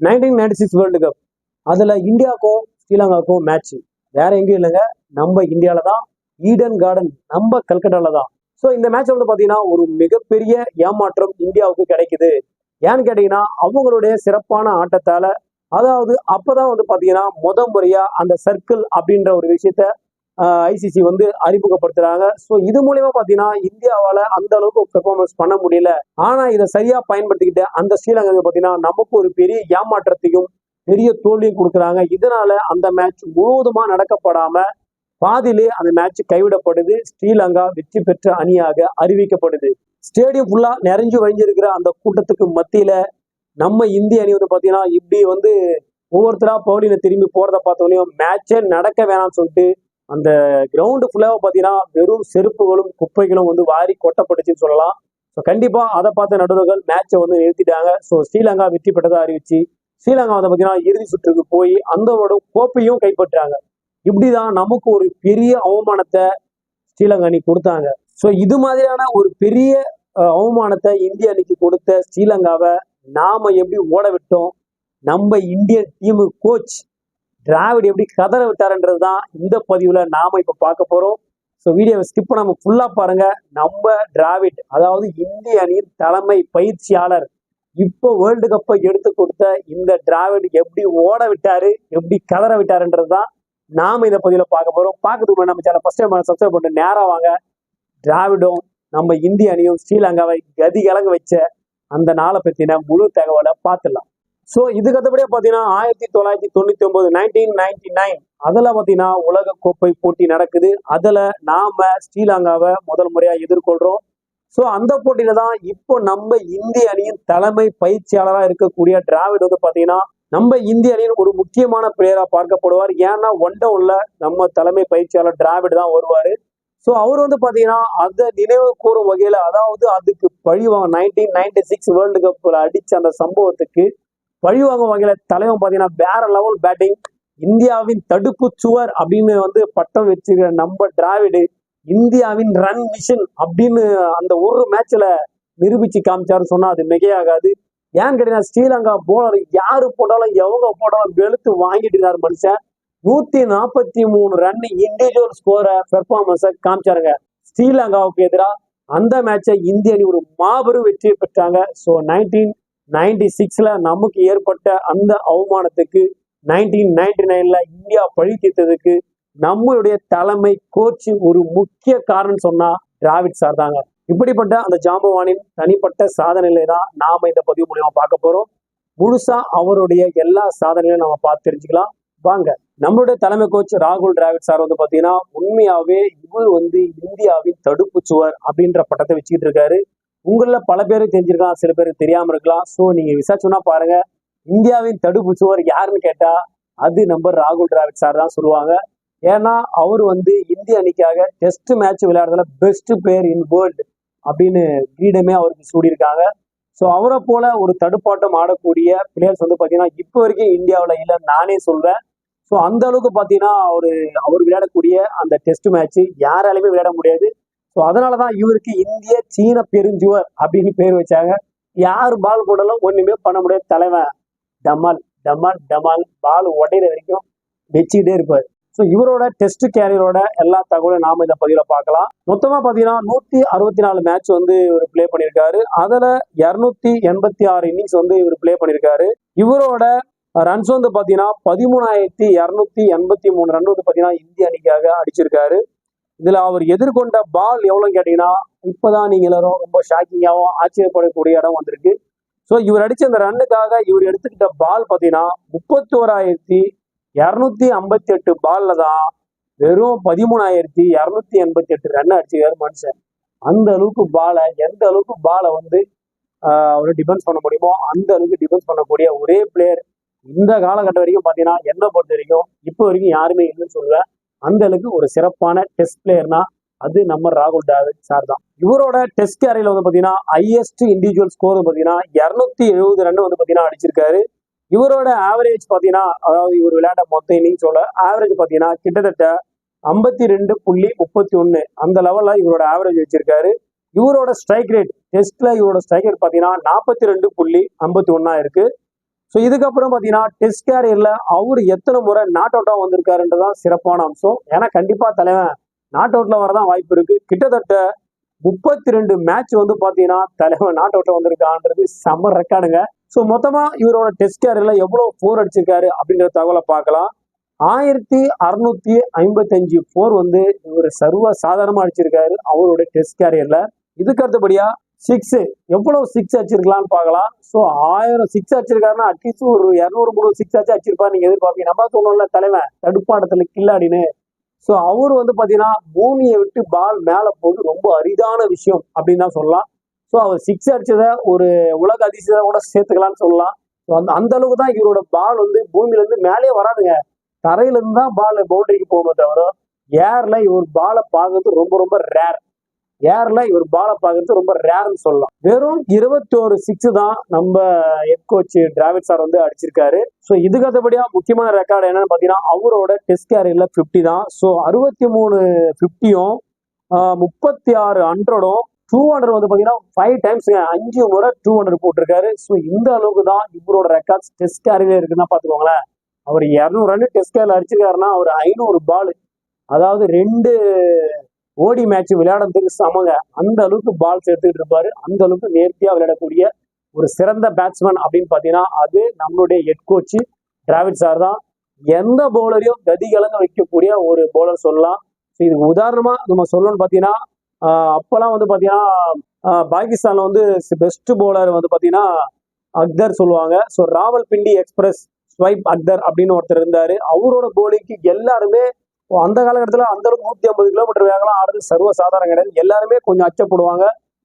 Nineteen ninety six world cup அதில் இந்தியாவுக்கும் ஸ்ரீலங்காவுக்கும் match வேற எங்கேயும் இல்லைங்க. நம்ம இந்தியாவில் தான் ஈடன் கார்டன் நம்ம கல்கட்டாவில் தான் ஸோ இந்த மேட்ச் வந்து பார்த்தீங்கன்னா ஒரு மிகப்பெரிய ஏமாற்றம் இந்தியாவுக்கு கிடைக்குது. ஏன்னு கேட்டிங்கன்னா அவங்களுடைய சிறப்பான ஆட்டத்தால் அதாவது அப்பதான் வந்து பார்த்தீங்கன்னா முத முறையாக அந்த சர்க்கிள் அப்படின்ற ஒரு விஷயத்த ஐசிசி வந்து அறிமுகப்படுத்துறாங்க. ஸோ இது மூலயமா பார்த்தீங்கன்னா இந்தியாவால் அந்த அளவுக்கு பெர்ஃபார்மன்ஸ் பண்ண முடியல. ஆனால் இதை சரியா பயன்படுத்திக்கிட்டு அந்த ஸ்ரீலங்கா பார்த்தீங்கன்னா நமக்கு ஒரு பெரிய ஏமாற்றத்தையும் பெரிய தோல்வியும் கொடுக்குறாங்க. இதனால அந்த மேட்ச் முழுவதுமா நடக்கப்படாம பாதியிலே அந்த மேட்ச் கைவிடப்படுது. ஸ்ரீலங்கா வெற்றி பெற்ற அணியாக அறிவிக்கப்படுது. ஸ்டேடியம் ஃபுல்லா நிறைஞ்சு வழிஞ்சிருக்கிற அந்த கூட்டத்துக்கு மத்தியில நம்ம இந்திய அணி வந்து பார்த்தீங்கன்னா இப்படி வந்து ஒவ்வொருத்தரா பவுலின திரும்பி போறதை பார்த்தோன்னே மேட்சே நடக்க வேணாம்னு சொல்லிட்டு அந்த கிரவுண்டு ஃபுல்லாக பார்த்தீங்கன்னா வெறும் செருப்புகளும் குப்பைகளும் வந்து வாரி கொட்டப்பட்டுச்சுன்னு சொல்லலாம். ஸோ கண்டிப்பாக அதை பார்த்த நடுவர்கள் மேட்சை வந்து நிறுத்திட்டாங்க. ஸோ ஸ்ரீலங்கா வெற்றி பெற்றதை அறிவிச்சு ஸ்ரீலங்கா வந்து பார்த்தீங்கன்னா இறுதி சுற்றுக்கு போய் அந்தவோட கோப்பையும் கைப்பற்றாங்க. இப்படிதான் நமக்கு ஒரு பெரிய அவமானத்தை ஸ்ரீலங்கா அணி கொடுத்தாங்க. ஸோ இது மாதிரியான ஒரு பெரிய அவமானத்தை இந்திய அணிக்கு கொடுத்த ஸ்ரீலங்காவை நாம எப்படி ஓட விட்டோம்? நம்ம இந்தியன் டீமு கோச் டிராவிட் எப்படி கதற விட்டாருன்றது தான் இந்த பதிவில் நாம் இப்போ பார்க்க போகிறோம் ஸோ வீடியோவை ஸ்கிப் நம்ம ஃபுல்லாக பாருங்க. நம்ம டிராவிட் அதாவது இந்திய அணியின் தலைமை பயிற்சியாளர் இப்போ வேர்ல்டு கப்பை எடுத்து கொடுத்த இந்த டிராவிட் எப்படி ஓட விட்டாரு எப்படி கதற விட்டாருன்றது தான் நாம் இந்த பதிவில் பார்க்க போகிறோம் பார்க்கறதுக்கு நம்ம சேனல் ஃபர்ஸ்ட் டைம் சப்ஸ்கிரைப் பண்ணிட்டு நேராக வாங்க. டிராவிடும் நம்ம இந்திய அணியும் ஸ்ரீலங்காவை கதி கலங்க வச்ச அந்த நாளை பற்றின முழு தகவலை பார்த்துடலாம். ஸோ இதுக்கு அடுத்தபடியா பார்த்தீங்கன்னா ஆயிரத்தி தொள்ளாயிரத்தி தொண்ணூத்தி ஒன்பது நைன்டீன் நைன்டி நைன் அதில் பார்த்தீங்கன்னா உலக கோப்பை போட்டி நடக்குது. அதில் நாம ஸ்ரீலங்காவை முதல் முறையா எதிர்கொள்றோம். ஸோ அந்த போட்டியில தான் இப்போ நம்ம இந்திய அணியின் தலைமை பயிற்சியாளராக இருக்கக்கூடிய டிராவிட் வந்து பார்த்தீங்கன்னா நம்ம இந்திய அணியின் ஒரு முக்கியமான பிளேயரா பார்க்கப்படுவார். ஏன்னா ஒன் டவுன்ல நம்ம தலைமை பயிற்சியாளர் டிராவிட் தான் வருவாரு. ஸோ அவர் வந்து பார்த்தீங்கன்னா அதை நினைவு கூறும் வகையில அதாவது அதுக்கு பழிவாங்க நைன்டீன் நைன்டி சிக்ஸ் வேர்ல்டு கப்ல அடிச்ச அந்த சம்பவத்துக்கு பழிவாங்கும் வகையில தலைவன் பார்த்தீங்கன்னா வேற லெவல் பேட்டிங் இந்தியாவின் தடுப்பு சுவர் அப்படின்னு வந்து பட்டம் வச்சிருக்கிற நம்ம டிராவிடு இந்தியாவின் ரன் மிஷன் அப்படின்னு அந்த ஒரு மேட்ச்ல நிரூபிச்சு காமிச்சாருன்னு சொன்னா அது மிகையாகாது. ஏன்னு கேட்டீங்கன்னா ஸ்ரீலங்கா போலர் யாரு போட்டாலும் எவங்க போட்டாலும் வெளுத்து வாங்கிட்டு மனுஷன். நூத்தி நாற்பத்தி மூணு ரன் இண்டிவிஜுவல் ஸ்கோரை பெர்ஃபார்மன்ஸை காமிச்சாருங்க. ஸ்ரீலங்காவுக்கு எதிராக அந்த மேட்சை இந்திய அணி ஒரு மாபெரும் வெற்றியை பெற்றாங்க. ஸோ நைன்டீன் நைன்டி சிக்ஸ்ல நமக்கு ஏற்பட்ட அந்த அவமானத்துக்கு நைன்டீன் நைன்டி நைன்ல இந்தியா பழி தீர்த்ததுக்கு நம்மளுடைய தலைமை கோச்சு ஒரு முக்கிய காரணம் சொன்னா டிராவிட் சார் தாங்க. இப்படிப்பட்ட அந்த ஜாம்பவானின் தனிப்பட்ட சாதனைகளை தான் நாம இந்த பதிவு மூலியமா பார்க்க போறோம். முழுசா அவருடைய எல்லா சாதனைகளையும் நம்ம பார்த்து தெரிஞ்சுக்கலாம். வாங்க நம்மளுடைய தலைமை கோச் ராகுல் டிராவிட் சார் வந்து பாத்தீங்கன்னா உண்மையாவே இவர் வந்து இந்தியாவின் தடுப்பு சுவர் அப்படின்ற பட்டத்தை வச்சுக்கிட்டு இருக்காரு. உங்களில் பல பேருக்கு தெரிஞ்சிருக்கலாம் சில பேருக்கு தெரியாமல் இருக்கலாம். ஸோ நீங்கள் விசாரிச்சோன்னா பாருங்க. இந்தியாவின் தடுப்பு சுவர் யாருன்னு கேட்டால் அது நம்ம ராகுல் டிராவிட் சார் தான் சொல்லுவாங்க. ஏன்னா அவர் வந்து இந்திய அணிக்காக டெஸ்ட் மேட்ச் விளையாடுறதுல பெஸ்ட் பிளேயர் இன் வேர்ல்டு அப்படின்னு கிரீடமே அவருக்கு சூடியிருக்காங்க ஸோ அவரை போல ஒரு தடுப்பாட்டம் ஆடக்கூடிய பிளேயர்ஸ் வந்து பார்த்தீங்கன்னா இப்போ வரைக்கும் இந்தியாவில் இல்லை நானே சொல்வேன் ஸோ அந்த அளவுக்கு பார்த்தீங்கன்னா அவர் அவர் விளையாடக்கூடிய அந்த டெஸ்ட் மேட்ச் யாராலையுமே விளையாட முடியாது. ஸோ அதனால தான் இவருக்கு இந்திய சீன பெருஞ்சுவர் அப்படின்னு பேர் வச்சாங்க. யார் பால் போடலாம் ஒன்றுமே பண்ண முடியாது. தலைவன் டமால் டமால் டமால். பால் உடையிற வரைக்கும் வச்சுக்கிட்டே இருப்பார். ஸோ இவரோட டெஸ்ட் கேரியரோட எல்லா தகவலும் நாம இந்த பதிவில் பார்க்கலாம். மொத்தமாக பார்த்தீங்கன்னா நூத்தி அறுபத்தி நாலு மேட்ச் வந்து இவர் ப்ளே பண்ணியிருக்காரு. அதில் இரநூத்தி எண்பத்தி ஆறு இன்னிங்ஸ் வந்து இவர் ப்ளே பண்ணியிருக்காரு. இவரோட ரன்ஸ் வந்து பார்த்தீங்கன்னா பதிமூணாயிரத்தி இரநூத்தி எண்பத்தி மூணு ரன் வந்து பார்த்தீங்கன்னா இந்திய அணிக்காக அடிச்சிருக்காரு. இதுல அவர் எதிர்கொண்ட பால் எவ்வளோன்னு கேட்டீங்கன்னா இப்பதான் நீங்க எல்லாரும் ரொம்ப ஷாக்கிங்காகவும் ஆச்சரியப்படக்கூடிய இடம் வந்திருக்கு. ஸோ இவர் அடிச்ச அந்த ரன்னுக்காக இவர் எடுத்துக்கிட்ட பால் பார்த்தீங்கன்னா முப்பத்தி ஓராயிரத்தி இரநூத்தி ஐம்பத்தி எட்டு பால்ல தான் வெறும் பதிமூணாயிரத்தி இரநூத்தி எண்பத்தி எட்டு ரன் அடிச்சுக்காரு மனுஷன் அந்த அளவுக்கு பாலை எந்த அளவுக்கு பாலை வந்து அவர் டிஃபென்ஸ் பண்ண முடியுமோ அந்த அளவுக்கு டிஃபென்ஸ் பண்ணக்கூடிய ஒரே பிளேயர் இந்த காலகட்டம் வரைக்கும் பார்த்தீங்கன்னா என்ன பொறுத்த வரைக்கும் இப்போ வரைக்கும் யாருமே இல்லைன்னு சொல்லுவேன் அந்த அளவுக்கு ஒரு சிறப்பான டெஸ்ட் பிளேயர்னா அது நம்ம ராகுல் டிராவிட் சார் தான். இவரோட டெஸ்ட் கேரியில் வந்து பார்த்தீங்கன்னா ஹையஸ்ட் இண்டிவிஜுவல் ஸ்கோர் வந்து பார்த்தீங்கன்னா இரநூத்தி எழுபது ரன் வந்து பார்த்தீங்கன்னா அடிச்சிருக்காரு. இவரோட ஆவரேஜ் பார்த்தீங்கன்னா அதாவது இவர் விளையாட மொத்த இன்னிங்ஸோட ஆவரேஜ் பார்த்தீங்கன்னா கிட்டத்தட்ட ஐம்பத்தி ரெண்டு புள்ளி முப்பத்தி ஒன்று அந்த லெவலில் இவரோட ஆவரேஜ் வச்சிருக்காரு. இவரோட ஸ்ட்ரைக் ரேட் டெஸ்ட்ல இவரோட ஸ்ட்ரைக் ரேட் பார்த்தீங்கன்னா நாற்பத்தி ரெண்டு புள்ளி ஐம்பத்தி ஒன்றா இருக்குது ஸோ இதுக்கப்புறம் பார்த்தீங்கன்னா டெஸ்ட் கேரியர்ல அவர் எத்தனை முறை நாட் அவுட்டாக வந்திருக்காருன்றதான் சிறப்பான அம்சம். ஏன்னா கண்டிப்பாக தலைவன் நாட் அவுட்டில் வரதான் வாய்ப்பு இருக்கு. கிட்டத்தட்ட முப்பத்தி ரெண்டு மேட்ச் வந்து பாத்தீங்கன்னா தலைவன் நாட் அவுட்டில் வந்திருக்கான்றது செம்ம ரெக்கார்டுங்க ஸோ மொத்தமா இவரோட டெஸ்ட் கேரியரில் எவ்வளவு ஃபோர் அடிச்சிருக்காரு அப்படின்ற தகவலை பார்க்கலாம். ஆயிரத்தி அறுநூத்தி ஐம்பத்தஞ்சு ஃபோர் வந்து இவர் சர்வ சாதாரணமாக அடிச்சிருக்காரு அவரோட டெஸ்ட் கேரியரில் இதுக்கு அடுத்தபடியாக சிக்ஸ் எவ்வளவு சிக்ஸ் அடிச்சிருக்கலாம்னு பார்க்கலாம். ஸோ ஆயிரம் சிக்ஸ் அடிச்சிருக்காருன்னா அட்லீஸ்ட் ஒரு இரநூறு முந்நூறு சிக்ஸ் ஆச்சு அடிச்சிருப்பா நீங்க எதிர்பார்ப்பீங்க. நம்ம சொன்னோம்ல தலைவன் தடுப்பாட்டத்துல கில்லாடின்னு. ஸோ அவர் வந்து பாத்தீங்கன்னா பூமியை விட்டு பால் மேல போகுது ரொம்ப அரிதான விஷயம் அப்படின்னு தான் சொல்லலாம். ஸோ அவர் சிக்ஸ் அடிச்சதை ஒரு உலக அதிசயத்தை கூட சேர்த்துக்கலாம்னு சொல்லலாம். ஸோ அந்த அந்த அளவுக்கு தான் இவரோட பால் வந்து பூமியில இருந்து வராதுங்க. தரையில இருந்து தான் பால் பவுண்டரிக்கு போகுமே தவிர ஏர்ல இவர் பாலை பார்க்கறது ரொம்ப ரொம்ப ரேர் ஏர்ல இவர் பாலை பார்க்கறது ரொம்ப ரேர்னு சொல்லலாம். வெறும் இருபத்தோரு சிக்ஸ் தான் நம்ம ஹெட் கோச் டிராவிட் சார் வந்து அடிச்சிருக்காரு. ஸோ இதுக்கு முக்கியமான ரெக்கார்டு என்னன்னு பார்த்தீங்கன்னா அவரோட டெஸ்ட் கேரியர்ல ஃபிஃப்டி தான். ஸோ அறுபத்தி மூணு ஃபிஃப்டியும் முப்பத்தி ஆறு ஹண்ட்ரடும் டூ ஹண்ட்ரட் வந்து பார்த்தீங்கன்னா ஃபைவ் டைம்ஸ் அஞ்சு முறை டூ ஹண்ட்ரட் போட்டிருக்காரு. ஸோ இந்த அளவுக்கு தான் இவரோட ரெக்கார்ட்ஸ் டெஸ்ட் கேரியர்ல இருக்குன்னா பார்த்துக்கோங்களேன். அவர் இரநூறு ரன் டெஸ்ட் கேரில் அடிச்சிருக்காருன்னா அவர் ஐநூறு பால் அதாவது ரெண்டு ஓடி மேட்ச் விளையாடுறதுக்கு சமங்க அந்த அளவுக்கு பால்ஸ் எடுத்துக்கிட்டு இருப்பாரு. அந்த அளவுக்கு நேர்த்தியா விளையாடக்கூடிய ஒரு சிறந்த பேட்ஸ்மேன் அப்படின்னு பார்த்தீங்கன்னா அது நம்மளுடைய ஹெட் கோச் டிராவிட் சார் தான். எந்த பவுலரையும் கதி கலங்க வைக்கக்கூடிய ஒரு பவுலர் சொல்லலாம். ஸோ இதுக்கு உதாரணமா நம்ம சொல்லணும்னு பார்த்தீங்கன்னா அப்போல்லாம் அப்பெல்லாம் வந்து பார்த்தீங்கன்னா பாகிஸ்தான்ல வந்து பெஸ்ட் பவுலர் வந்து பார்த்தீங்கன்னா அக்தர் சொல்லுவாங்க. So Rawalpindi express Shoaib Akhtar அப்படின்னு ஒருத்தர் இருந்தாரு. அவரோட போலிங்க்கு எல்லாருமே அந்த காலகட்டத்தில் அந்த அளவுக்கு ஐம்பது கிலோமீட்டர் வேகலாம் ஆடுறது சர்வ சாதாரண கிடையாது. எல்லாருமே கொஞ்சம் அச்சப்படுவாங்க.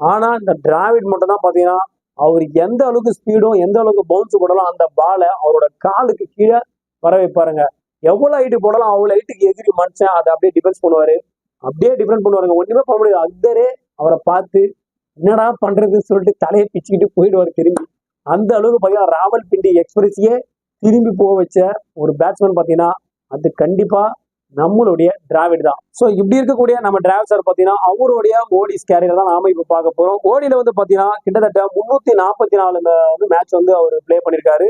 ஆனால் இந்த டிராவிட் மட்டும் தான் அவர் எந்த அளவுக்கு ஸ்பீடும் எந்த அளவுக்கு பவுன்ஸ் போடலாம் அந்த பாலை அவரோட காலுக்கு கீழே வர வைப்பாருங்க. எவ்வளோ ஹைட்டு போடலாம் அவ்வளோ ஹைட்டுக்கு எதிரி மனுஷன் அதை அப்படியே டிஃபென்ஸ் பண்ணுவார். அப்படியே டிஃபெண்ட் பண்ணுவாருங்க. ஒன்றுமே பண்ண முடியாது. அக்தரே அவரை பார்த்து என்னடா பண்ணுறதுன்னு சொல்லிட்டு தலையை பிச்சுக்கிட்டு போயிடுவார் திரும்பி. அந்த அளவுக்கு பார்த்தீங்கன்னா ராவல் பிண்டி எக்ஸ்பிரஸையே திரும்பி போக வச்ச ஒரு பேட்ஸ்மேன் பார்த்தீங்கன்னா அது கண்டிப்பாக நம்மளுடைய டிராவிட் தான். ஸோ இப்படி இருக்கக்கூடிய நம்ம டிராவிட் சார் பார்த்தீங்கன்னா அவருடைய ஓடிஸ் கேரியர் தான் நாம இப்போ பார்க்க போறோம். ஓடியில வந்து பார்த்தீங்கன்னா கிட்டத்தட்ட முன்னூத்தி நாற்பத்தி நாலு வந்து மேட்ச் வந்து அவர் ப்ளே பண்ணியிருக்காரு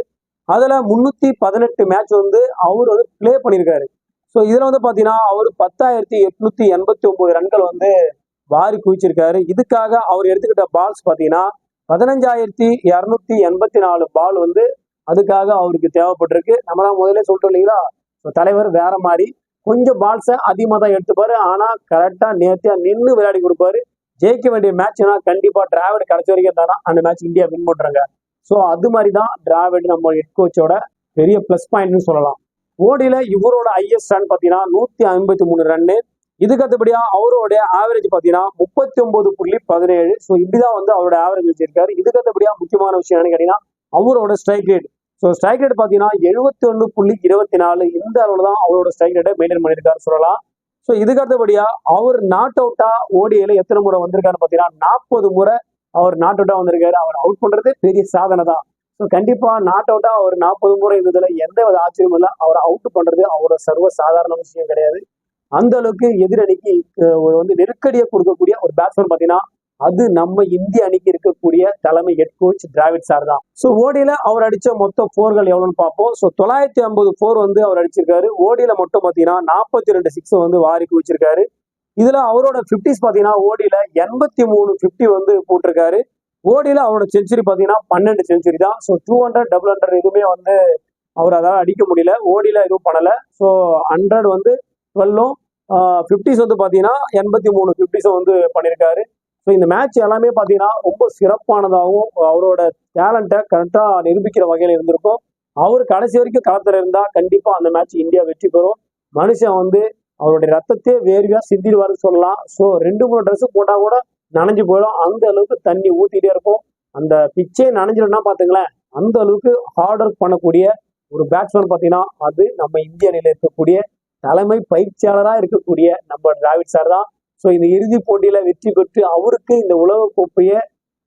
அதில் முன்னூத்தி பதினெட்டு மேட்ச் வந்து அவர் வந்து ப்ளே பண்ணியிருக்காரு ஸோ இதில் வந்து பார்த்தீங்கன்னா அவர் பத்தாயிரத்தி எட்நூத்தி எண்பத்தி ஒன்பது ரன்கள் வந்து வாரி குவிச்சிருக்காரு. இதுக்காக அவர் எடுத்துக்கிட்ட பால்ஸ் பார்த்தீங்கன்னா பதினஞ்சாயிரத்தி இரநூத்தி எண்பத்தி நாலு பால் வந்து அதுக்காக அவருக்கு தேவைப்பட்டிருக்கு. நம்மளாம் தான் முதல்ல சொல்லிட்டோம் இல்லைங்களா? ஸோ தலைவர் வேற மாதிரி கொஞ்சம் பால்ஸை அதிகமாக தான் எடுத்துப்பாரு. ஆனால் கரெக்டாக நேர்த்தியாக நின்று விளையாடி கொடுப்பாரு. ஜெயிக்க வேண்டிய மேட்ச்னா கண்டிப்பாக டிராவிட் கடைசி வரைக்கும் தானே அந்த மேட்ச் இந்தியா வின் பண்ணுறாங்க ஸோ அது மாதிரி தான் டிராவிட் நம்ம ஹெட் கோச்சோட பெரிய ப்ளஸ் பாயிண்ட்னு சொல்லலாம். ஓடியில இவரோட ஹையஸ்ட் ரன் பார்த்தீங்கன்னா நூற்றி ஐம்பத்தி மூணு ரன்னு இதுக்கு அடுத்தபடியா அவரோட ஆவரேஜ் பார்த்தீங்கன்னா முப்பத்தி ஒன்பது புள்ளி பதினேழு. ஸோ இப்படிதான் வந்து அவரோட ஆவரேஜ் வச்சிருக்காரு. இதுக்கு அடுத்தபடியா முக்கியமான விஷயம் என்னன்னு கேட்டீங்கன்னா அவரோட strike rate so strike rate பார்த்தீங்கன்னா எழுபத்தி ஒன்று புள்ளி இருபத்தி நாலு இந்த அளவில் தான் அவரோட ஸ்ட்ரைக் ரேட்டை மெயின்டைன் பண்ணியிருக்காரு சொல்லலாம். ஸோ இதுக்கு அடுத்தபடியா அவர் நாட் அவுட்டா ஓடியில எத்தனை முறை வந்திருக்காருன்னு பார்த்தீங்கன்னா நாற்பது முறை அவர் நாட் அவுட்டாக வந்திருக்காரு. அவர் அவுட் பண்றதே பெரிய சாதனை தான். ஸோ கண்டிப்பா நாட் அவுட்டா அவர் நாற்பது முறை இருந்ததில் எந்த வித ஆச்சரியமும் இல்லை. அவரை அவுட் பண்றது அவரோட சர்வ சாதாரண விஷயம் கிடையாது. அந்த அளவுக்கு எதிரணிக்கு ஒரு வந்து நெருக்கடியை கொடுக்கக்கூடிய ஒரு பேட்ஸ்மேன் பார்த்தீங்கன்னா அது நம்ம இந்திய அணிக்கு இருக்கக்கூடிய தலைமை ஹெட் கோச் டிராவிட் சார் தான். ஸோ ஓடியில அவர் அடிச்ச மொத்த போர்கள் எவ்வளோன்னு பார்ப்போம். ஸோ தொள்ளாயிரத்தி ஐம்பது போர் வந்து அவர் அடிச்சிருக்காரு. ஓடியில மட்டும் பார்த்தீங்கன்னா நாற்பத்தி ரெண்டு சிக்ஸ் வந்து வாரி குவிச்சிருக்காரு இதுல அவரோட பிப்டிஸ் பார்த்தீங்கன்னா ஓடியில எண்பத்தி மூணு பிப்டி வந்து போட்டிருக்காரு. ஓடியில அவரோட செஞ்சுரி பார்த்தீங்கன்னா பன்னெண்டு செஞ்சுரி தான். So two hundred double hundred எதுவுமே வந்து அவர் அதால் அடிக்க முடியல. ஓடியில எதுவும் பண்ணல. ஸோ ஹண்ட்ரட் வந்து டுவெல்லும் ஃபிஃப்டிஸ் வந்து பார்த்தீங்கன்னா எண்பத்தி மூணு ஃபிஃப்டிஸும் வந்து பண்ணியிருக்காரு ஸோ இந்த மேட்ச் எல்லாமே பார்த்தீங்கன்னா ரொம்ப சிறப்பானதாகவும் அவரோட டேலண்ட்டை கரெக்டாக நிரூபிக்கிற வகையில் இருந்திருக்கும். அவர் கடைசி வரைக்கும் களத்தில் இருந்தால் கண்டிப்பாக அந்த மேட்ச் இந்தியா வெற்றி பெறும். மனுஷன் வந்து அவருடைய ரத்தத்தையே வேர்வையாக சிந்திடுவாருன்னு சொல்லலாம். ஸோ ரெண்டு மூணு ட்ரெஸ்ஸு போட்டால் கூட நனைஞ்சு போயிடும். அந்த அளவுக்கு தண்ணி ஊற்றிட்டே இருக்கும். அந்த பிச்சே நனைஞ்சிடும்னா பார்த்துங்களேன் அந்த அளவுக்கு ஹார்ட் ஒர்க் பண்ணக்கூடிய ஒரு பேட்ஸ்மேன் பார்த்தீங்கன்னா அது நம்ம இந்திய அணியில் இருக்கக்கூடிய தலைமை பயிற்சியாளராக இருக்கக்கூடிய நம்ம டிராவிட் சார் தான். ஸோ இந்த இறுதிப் போட்டியில வெற்றி பெற்று அவருக்கு இந்த உலக கோப்பையை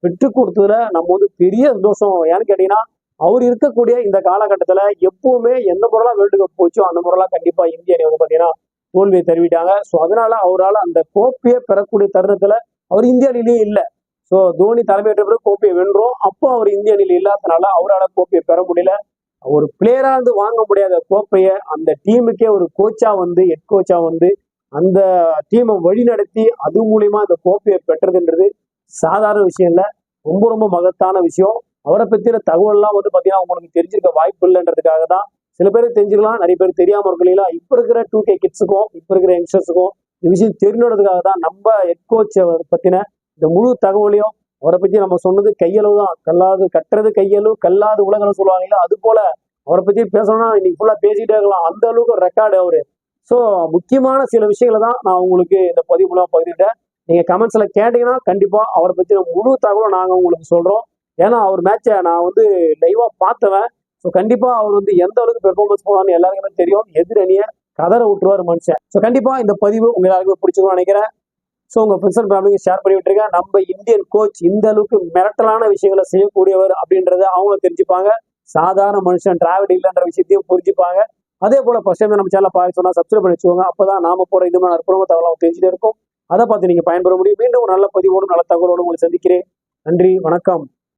பெற்று கொடுத்ததுல நம்ம வந்து பெரிய சந்தோஷம். ஏன்னு கேட்டீங்கன்னா அவர் இருக்கக்கூடிய இந்த காலகட்டத்துல எப்பவுமே எந்த முறைலாம் வேர்ல்டு கப் போச்சோ அந்த முறைலாம் கண்டிப்பா இந்திய அணி வந்து பாத்தீங்கன்னா தோல்வியை தருவிட்டாங்க. ஸோ அதனால அவரால் அந்த கோப்பையை பெறக்கூடிய தருணத்துல அவர் இந்திய அணிலேயே இல்லை. ஸோ தோனி தலைமையேற்ற பிறகு கோப்பையை வென்றோம். அப்போ அவர் இந்திய அணியில் இல்லாதனால அவரால் கோப்பையை பெற முடியல. ஒரு பிளேயரா இருந்து வாங்க முடியாத கோப்பையை அந்த டீமுக்கே ஒரு கோச்சா வந்து ஹெட் கோச்சா வந்து அந்த டீமை வழிநடத்தி அது மூலியமா அந்த கோப்பையை பெற்றதுன்றது சாதாரண விஷயம் இல்லை. ரொம்ப ரொம்ப மகத்தான விஷயம். அவரை பத்தின தகவல்லாம் வந்து பாத்தீங்கன்னா உங்களுக்கு தெரிஞ்சிருக்க வாய்ப்பு இல்லைன்றதுக்காக தான் சில பேர் தெரிஞ்சிருக்கலாம் நிறைய பேர் தெரியாம இருக்கலாம் இப்ப இருக்கிற டூ கே கிட்ஸுக்கும் இப்ப இருக்கிற யங்ஸ்டர்ஸுக்கும் இந்த விஷயம் தெரியணுன்றதுக்காக தான் நம்ம ஹெட் கோச் பத்தின இந்த முழு தகவலையும் அவரை பத்தி நம்ம சொன்னது கையளவு தான். கல்லாது கட்டுறது கையளவு கல்லாது உலகம் இல்லையா? அது போல அவரை பத்தி பேசணும்னா இன்னைக்கு ஃபுல்லா பேசிட்டே இருக்கலாம். அந்த அளவுக்கு ரெக்கார்டு அவரு. ஸோ முக்கியமான சில விஷயங்களை தான் நான் உங்களுக்கு இந்த பதிவு மூலம் பகிர்ந்துட்டேன் நீங்கள் கமெண்ட்ஸில் கேட்டீங்கன்னா கண்டிப்பாக அவரை பற்றின முழு தகவலும் நாங்கள் உங்களுக்கு சொல்கிறோம் ஏன்னா அவர் மேட்சை நான் வந்து லைவாக பார்த்தவன். ஸோ கண்டிப்பாக அவர் வந்து எந்த அளவுக்கு பெர்ஃபார்மன்ஸ் போவார்னு எல்லாருக்குமே தெரியும். எதிரணியை கதற விட்டுருவார் மனுஷன். ஸோ கண்டிப்பாக இந்த பதிவு உங்க எல்லாருக்குமே பிடிச்சிருக்கும்னு நினைக்கிறேன். ஸோ உங்க ஃப்ரெண்ட்ஸ் அண்ட் ஃபேமிலிக்கு ஷேர் பண்ணி விட்டுருங்க. நம்ம இந்தியன் கோச் இந்த அளவுக்கு மிரட்டலான விஷயங்களை செய்யக்கூடியவர் அப்படின்றத அவங்களும் தெரிஞ்சுப்பாங்க. சாதாரண மனுஷன் டிராவல் இல்லைன்ற விஷயத்தையும் புரிஞ்சுப்பாங்க. அதே போல ஃபஸ்ட் டைம் நம்ம சேனல் பார்க்க சொன்னா சப்ஸ்கிரைப் பண்ணி வச்சுக்கோங்க. அப்பதான் நாம போற இது மாதிரி அற்புதமாக தகவலாம் தெரிஞ்சுட்டே இருக்கும். அதை பார்த்து நீங்க பயன்பெற முடியும். மீண்டும் ஒரு நல்ல பதிவோடும் நல்ல தகவலோடு உங்களை சந்திக்கிறேன். நன்றி வணக்கம்.